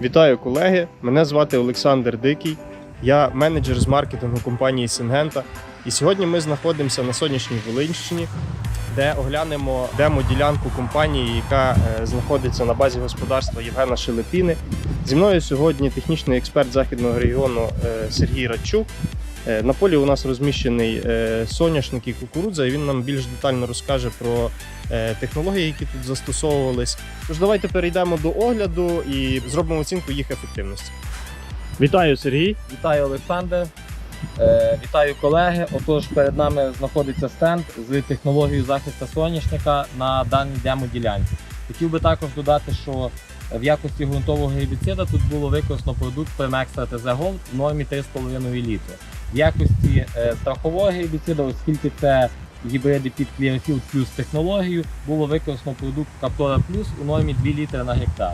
Вітаю колеги! Мене звати Олександр Дикий. Я менеджер з маркетингу компанії Сингента. І сьогодні ми знаходимося на сонячній Волинщині, де оглянемо демо-ділянку компанії, яка е, знаходиться на базі господарства Євгена Шелепіни. Зі мною сьогодні технічний експерт західного регіону е, Сергій Радчук. Е, На полі у нас розміщений е, соняшник і кукурудза, і він нам більш детально розкаже про е, технології, які тут застосовувались. Тож давайте перейдемо до огляду і зробимо оцінку їх ефективності. Вітаю, Сергій. Вітаю Олександр, вітаю колеги. Отож, перед нами знаходиться стенд з технологією захисту соняшника на даній демо-ділянці. Хотів би також додати, що в якості ґрунтового гербіцида тут було використано продукт Premextra TZ Gold в нормі 3,5 літри. В якості е, страхового гербіцида, оскільки це гібриди під Clearfield Plus технологію, було використано продукт Captora Plus у нормі 2 літри на гектар.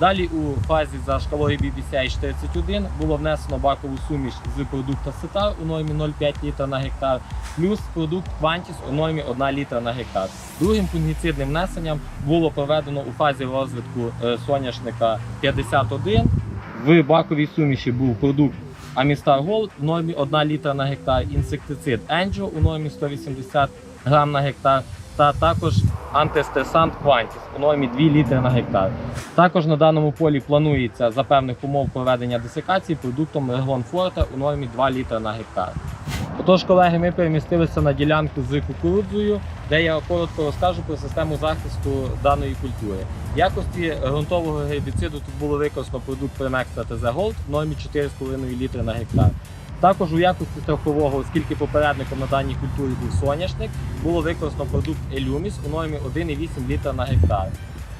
Далі у фазі за шкалою BBCI 41 було внесено бакову суміш з продукта Сетар у нормі 0,5 літра на гектар, плюс продукт Quantis у нормі 1 літра на гектар. Другим фунгіцидним внесенням було проведено у фазі розвитку е, соняшника 51. В баковій суміші був продукт Amistar Голд у нормі 1 літра на гектар, інсектицид Енджо у нормі 180 грам на гектар та також антистресант Квантіс у нормі 2 літри на гектар. Також на даному полі планується за певних умов проведення десикації продуктом Реглон Форте у нормі 2 літри на гектар. Отож, колеги, ми перемістилися на ділянку з кукурудзою, де я коротко розкажу про систему захисту даної культури. В якості ґрунтового гербіциду тут було використано продукт Premextra TZ Gold в нормі 4,5 літри на гектар. Також у якості страхового, оскільки попередником на даній культурі був соняшник, було використано продукт Елюміс у нормі 1,8 літра на гектар.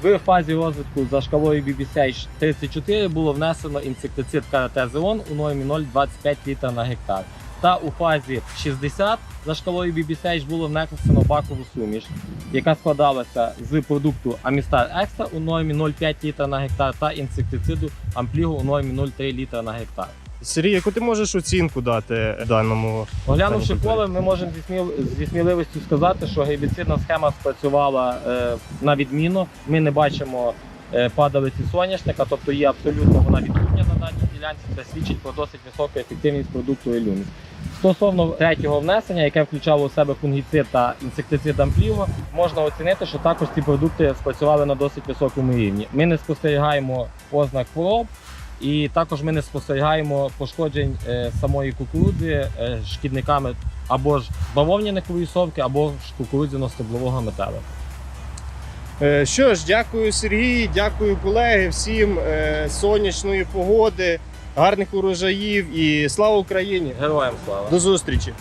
В фазі розвитку за шкалою BBCI 34 було внесено інсектицид каратезеон у нормі 0,25 літра на гектар. Та у фазі 60 за шкалою BBCH було внесено бакову суміш, яка складалася з продукту Amistar Extra у нормі 0,5 літра на гектар та інсектициду Ampligo у нормі 0,3 літра на гектар. Сергій, яку ти можеш оцінку дати даному? Оглянувши поле, ми можемо зі сміливістю сказати, що гербіцидна схема спрацювала е, на відміну. Ми не бачимо е, падалиці соняшника, тобто є абсолютно вона відсутня на даній ділянці. Це свідчить про досить високу ефективність продукту Елюміс. Стосовно третього внесення, яке включало у себе фунгіцид та інсектицид ампліго, можна оцінити, що також ці продукти спрацювали на досить високому рівні. Ми не спостерігаємо ознак хвороб. І також ми не спостерігаємо пошкоджень е, самої кукурудзи е, шкідниками або ж бавовняникової совки, або ж кукурудзяно-стеблового металу. Е, Що ж, дякую, Сергій, дякую, колеги, всім е, сонячної погоди, гарних урожаїв і слава Україні! Героям слава! До зустрічі!